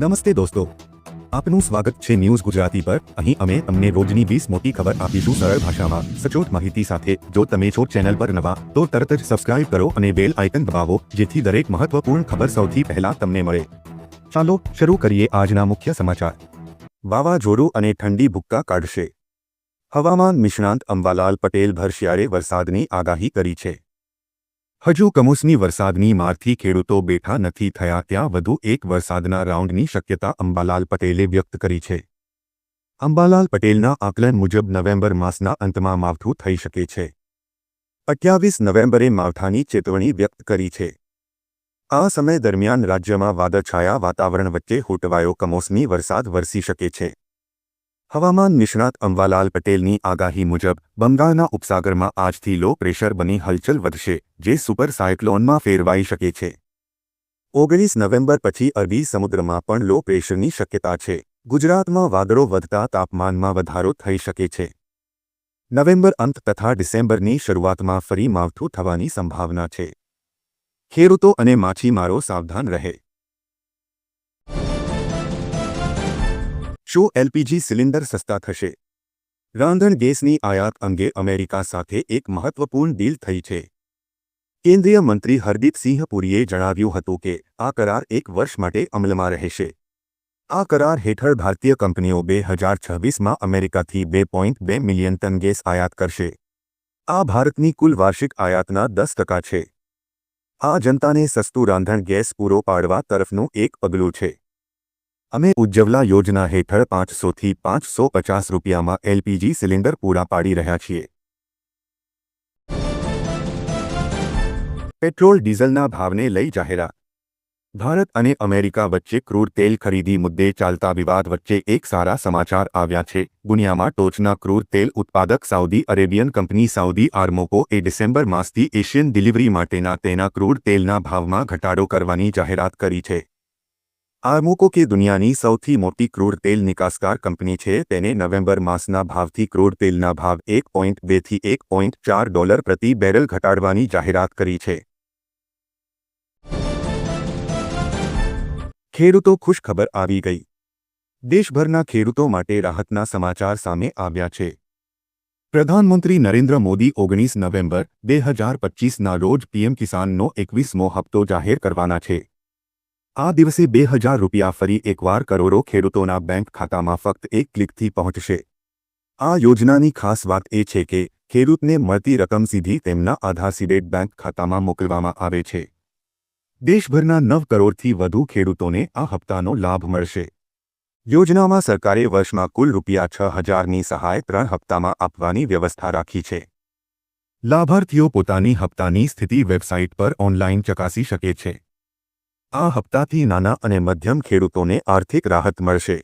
નમસ્તે દોસ્તો. આપનું સ્વાગત છે ન્યૂઝ ગુજરાતી પર. અહીં અમે તમને રોજની વીસ મોટી ખબર આપીશું સરળ ભાષામાં. સચોટ માહિતી સાથે જો તમે છો ચેનલ પર નવા, તો તરત જ સબસ્ક્રાઇબ કરો અને બેલ આઇકન દબાવો, જેથી દરેક મહત્વપૂર્ણ ખબર સૌથી પહેલા તમને મળે. ચાલો શરૂ કરીએ આજના મુખ્ય સમાચાર. વાવાઝોડું અને ઠંડી ભૂક્કા કાઢશે. હવામાન નિષ્ણાંત અંબાલાલ પટેલ ભરશિયારે વરસાદની આગાહી કરી છે. હજુ કમોસમી વરસાદની મારથી ખેડૂતો બેઠા નથી થયા ત્યાં વધુ એક વરસાદના રાઉન્ડની શક્યતા અંબાલાલ પટેલે વ્યક્ત કરી છે. અંબાલાલ પટેલના આકલન મુજબ નવેમ્બર માસના અંતમાં માવઠું થઈ શકે છે. અઠ્યાવીસ નવેમ્બરે માવઠાની ચેતવણી વ્યક્ત કરી છે. આ સમય દરમિયાન રાજ્યમાં વાદળછાયા વાતાવરણ વચ્ચે હૂંટવાયો કમોસમી વરસાદ વરસી શકે છે. હવામાન નિષ્ણાત અંબાલાલ પટેલની આગાહી મુજબ, બંગાળના ઉપસાગરમાં આજથી લો પ્રેશર બની હલચલ વધશે, જે સુપર સાયક્લોનમાં ફેરવાઈ શકે છે. ઓગણીસ નવેમ્બર પછી અરબી સમુદ્રમાં પણ લો પ્રેશરની શક્યતા છે. ગુજરાતમાં વાદળો વધતા તાપમાનમાં વધારો થઈ શકે છે. નવેમ્બર અંત તથા ડિસેમ્બરની શરૂઆતમાં ફરી માવઠું થવાની સંભાવના છે. ખેડૂતો અને માછીમારો સાવધાન રહે. શું એલપીજી સિલિન્ડર સસ્તા થશે? રાંધણ ગેસની આયાત અંગે અમેરિકા સાથે એક મહત્વપૂર્ણ ડીલ થઈ છે. કેન્દ્રીય મંત્રી હરદીપસિંહ પુરીએ જણાવ્યું હતું કે આ કરાર એક વર્ષ માટે અમલમાં રહેશે. આ કરાર હેઠળ ભારતીય કંપનીઓ બે હજાર છવ્વીસમાં અમેરિકાથી બે પોઈન્ટ બે મિલિયન ટન ગેસ આયાત કરશે. આ ભારતની કુલ વાર્ષિક આયાતના દસ ટકા છે. આ જનતાને સસ્તું રાંધણ ગેસ પૂરો પાડવા તરફનું એક પગલું છે. અમે ઉજ્જવલા યોજના હેઠળ પાંચસોથી પાંચસો પચાસ રૂપિયામાં એલપીજી સિલિન્ડર પૂરા પાડી રહ્યા છીએ. પેટ્રોલ ડીઝલના ભાવને લઈ જાહેરાત. ભારત અને અમેરિકા વચ્ચે ક્રૂડ તેલ ખરીદી મુદ્દે ચાલતા વિવાદ વચ્ચે એક સારા સમાચાર આવ્યા છે. દુનિયામાં ટોચના ક્રૂડ તેલ ઉત્પાદક Saudi Arabian company Saudi Aramco એ ડિસેમ્બર માસથી એશિયન ડિલિવરી માટેના તેના ક્રૂડ તેલના ભાવમાં ઘટાડો કરવાની જાહેરાત કરી છે. આર્મોકો કે દુનિયાની સૌથી મોટી ક્રૂડ તેલ નિકાસકાર કંપની છે તેને નવેમ્બર માસના ભાવથી ક્રૂડ તેલના ભાવ એક પોઈન્ટ બેથી એક પોઈન્ટ ચાર ડોલર પ્રતિ બેરલ ઘટાડવાની જાહેરાત કરી છે. ખેડૂતો ખુશખબર આવી ગઈ. દેશભરના ખેડૂતો માટે રાહતના સમાચાર સામે આવ્યા છે. પ્રધાનમંત્રી નરેન્દ્ર મોદી ઓગણીસ નવેમ્બર, બે હજાર પચીસના રોજ પીએમ કિસાનનો એકવીસમો હપ્તો જાહેર કરવાના છે. આ દિવસે બે હજાર રૂપિયા ફરી એકવાર કરોડો ખેડૂતોના બેંક ખાતામાં ફક્ત એક ક્લિકથી પહોંચશે. આ યોજનાની ખાસ વાત એ છે કે ખેડૂતને મળતી રકમ સીધી તેમના આધાર સીડેડ બેંક ખાતામાં મોકલવામાં આવે છે. દેશભરના નવ કરોડથી વધુ ખેડૂતોને આ હપ્તાનો લાભ મળશે. યોજનામાં સરકારે વર્ષમાં કુલ રૂપિયા છ હજારની સહાય ત્રણ હપ્તામાં આપવાની વ્યવસ્થા રાખી છે. લાભાર્થીઓ પોતાની હપ્તાની સ્થિતિ વેબસાઇટ પર ઓનલાઇન ચકાસી શકે છે. આ હપ્તાથી નાના અને મધ્યમ ખેડૂતોને આર્થિક રાહત મળશે.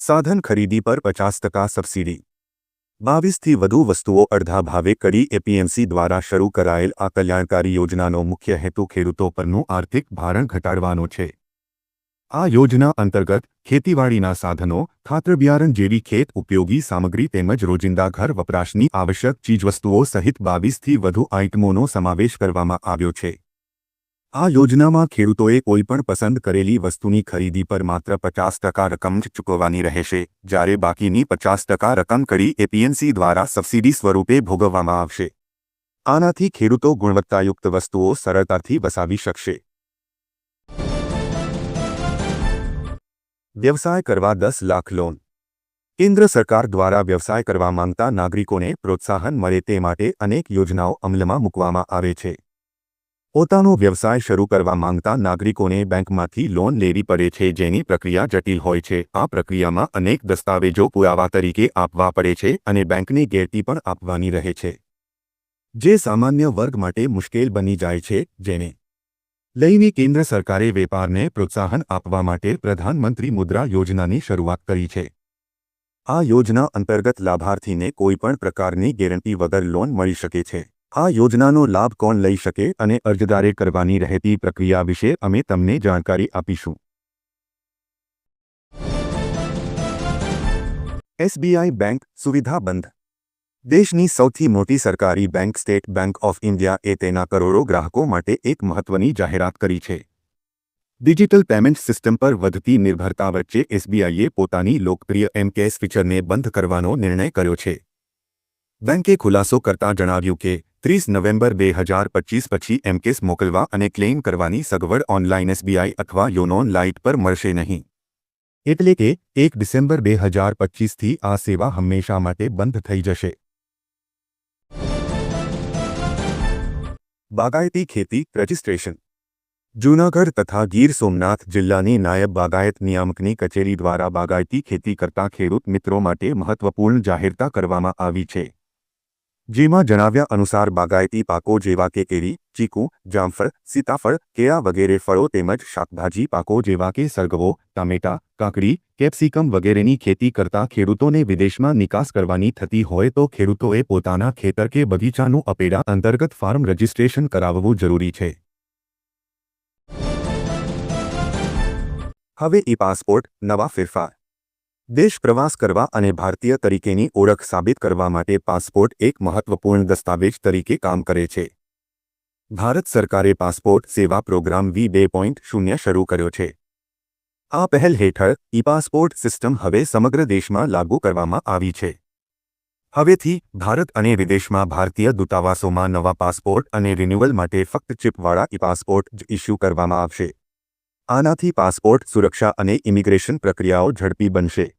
સાધન ખરીદી પર પચાસ ટકા સબસિડી. બાવીસથી વધુ વસ્તુઓ અડધા ભાવે કડી એપીએમસી દ્વારા શરૂ કરાયેલ આ કલ્યાણકારી યોજનાનો મુખ્ય હેતુ ખેડૂતો પરનું આર્થિક ભારણ ઘટાડવાનો છે. આ યોજના અંતર્ગત ખેતીવાડીના સાધનો ખાતર બિયારણ જેવી ખેત ઉપયોગી સામગ્રી તેમજ રોજિંદા ઘર વપરાશની આવશ્યક ચીજવસ્તુઓ સહિત બાવીસથી વધુ આઇટમોનો સમાવેશ કરવામાં આવ્યો છે. આ યોજનામાં ખેડૂતોએ કોઈપણ પસંદ કરેલી વસ્તુની ખરીદી પર માત્ર પચાસ ટકા રકમ જ ચૂકવવાની રહેશે, જ્યારે બાકીની પચાસ ટકા રકમ કરી એપીએનસી દ્વારા સબસિડી સ્વરૂપે ભોગવવામાં આવશે. આનાથી ખેડૂતો ગુણવત્તાયુક્ત વસ્તુઓ સરળતાથી વસાવી શકશે. વ્યવસાય કરવા દસ લાખ લોન. કેન્દ્ર સરકાર દ્વારા વ્યવસાય કરવા માંગતા નાગરિકોને પ્રોત્સાહન મળે તે માટે અનેક યોજનાઓ અમલમાં મૂકવામાં આવે છે. પોતાનો વ્યવસાય શરૂ કરવા માંગતા નાગરિકોને બેંકમાંથી લોન લેવી પડે છે જેની પ્રક્રિયા જટિલ હોય છે. આ પ્રક્રિયામાં અનેક દસ્તાવેજો પુરાવા તરીકે આપવા પડે છે અને બેંકની ગેરંટી પણ આપવાની રહે છે. જે સામાન્ય વર્ગ માટે મુશ્કેલ બની જાય છે, જેને લઈને કેન્દ્ર સરકારે વેપારને પ્રોત્સાહન આપવા માટે પ્રધાનમંત્રી મુદ્રા યોજનાની શરૂઆત કરી છે. આ યોજના અંતર્ગત લાભાર્થીને કોઈપણ પ્રકારની ગેરંટી વગર લોન મળી શકે છે. આ યોજનાનો લાભ કોણ લઈ શકે અને અરજદારે કરવાની રહેતી પ્રક્રિયા વિશે અમે તમને જાણકારી આપીશું. એસબીઆઈ બેંક સુવિધા બંધ દેશની સૌથી મોટી સરકારી bank State Bank of India એ તેના કરોડો ગ્રાહકો માટે એક મહત્વની જાહેરાત કરી છે. ડિજિટલ પેમેન્ટ સિસ્ટમ પર વધતી નિર્ભરતા વચ્ચે એસબીઆઈએ પોતાની લોકપ્રિય એમકેએસ ફીચરને બંધ કરવાનો નિર્ણય કર્યો છે. બેંકે ખુલાસો કરતા જણાવ્યું કે, ત્રીસ નવેમ્બર બે હજાર પચીસ પછી એમકેસ મોકલવા અને ક્લેમ કરવાની સગવડ ઓનલાઇન એસબીઆઈ અથવા યોનોન લાઇટ પર મળશે નહીં. એટલે કે, એક ડિસેમ્બર બે હજાર પચીસથી આ સેવા હંમેશા માટે બંધ થઈ જશે. બાગાયતી ખેતી રજિસ્ટ્રેશન. જૂનાગઢ તથા ગીર સોમનાથ જિલ્લાની નાયબ બાગાયત નિયામકની કચેરી દ્વારા બાગાયતી ખેતી કરતા ખેડૂત મિત્રો માટે મહત્વપૂર્ણ જાહેરતા કરવામાં આવી છે. જેમાં જણાવ્યા અનુસાર બાગાયતી પાકો જેવા કે કેરી, ચીકુ, જામફળ, સીતાફળ, કેળા વગેરે ફળો તેમજ શાકભાજી પાકો જેવા કે સરગવો, ટામેટા, કાકડી, કેપ્સિકમ વગેરેની ખેતી કરતા ખેડૂતોને વિદેશમાં નિકાસ કરવાની થતી હોય તો ખેડૂતોએ પોતાના ખેતર કે બગીચાનું અપેડા અંતર્ગત ફાર્મ રજિસ્ટ્રેશન કરાવવું જરૂરી છે. હવે ઈ પાસપોર્ટ, નવા ફેરફાર. દેશ પ્રવાસ કરવા અને ભારતીય તરીકેની ઓળખ સાબિત કરવા માટે પાસપોર્ટ એક મહત્વપૂર્ણ દસ્તાવેજ તરીકે કામ કરે છે. ભારત સરકારે પાસપોર્ટ સેવા પ્રોગ્રામ વી બે પોઈન્ટ શૂન્ય શરૂ કર્યો છે. આ પહેલ હેઠળ ઈ પાસપોર્ટ સિસ્ટમ હવે સમગ્ર દેશમાં લાગુ કરવામાં આવી છે. હવેથી ભારત અને વિદેશમાં ભારતીય દૂતાવાસોમાં નવા પાસપોર્ટ અને રિન્યુઅલ માટે ફક્ત ચિપવાળા ઈ પાસપોર્ટ જ ઇસ્યુ કરવામાં આવશે. આનાથી પાસપોર્ટ સુરક્ષા અને ઇમિગ્રેશન પ્રક્રિયાઓ ઝડપી બનશે.